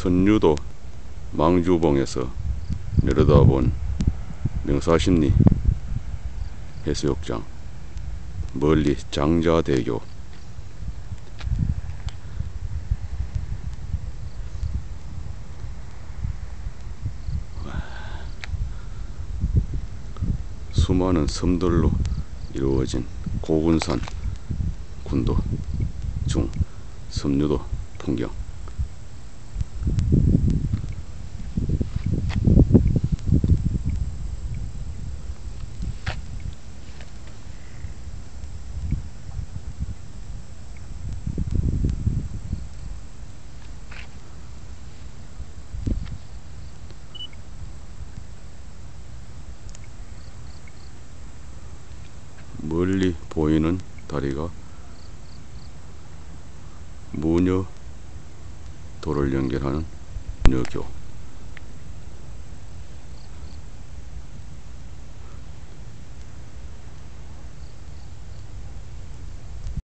선유도 망주봉에서 내려다본 명사심리 해수욕장 멀리 장자대교. 수많은 섬들로 이루어진 고군산 군도 중 섬유도 풍경 멀리 보이는 다리가 무녀 도를 연결하는 무녀교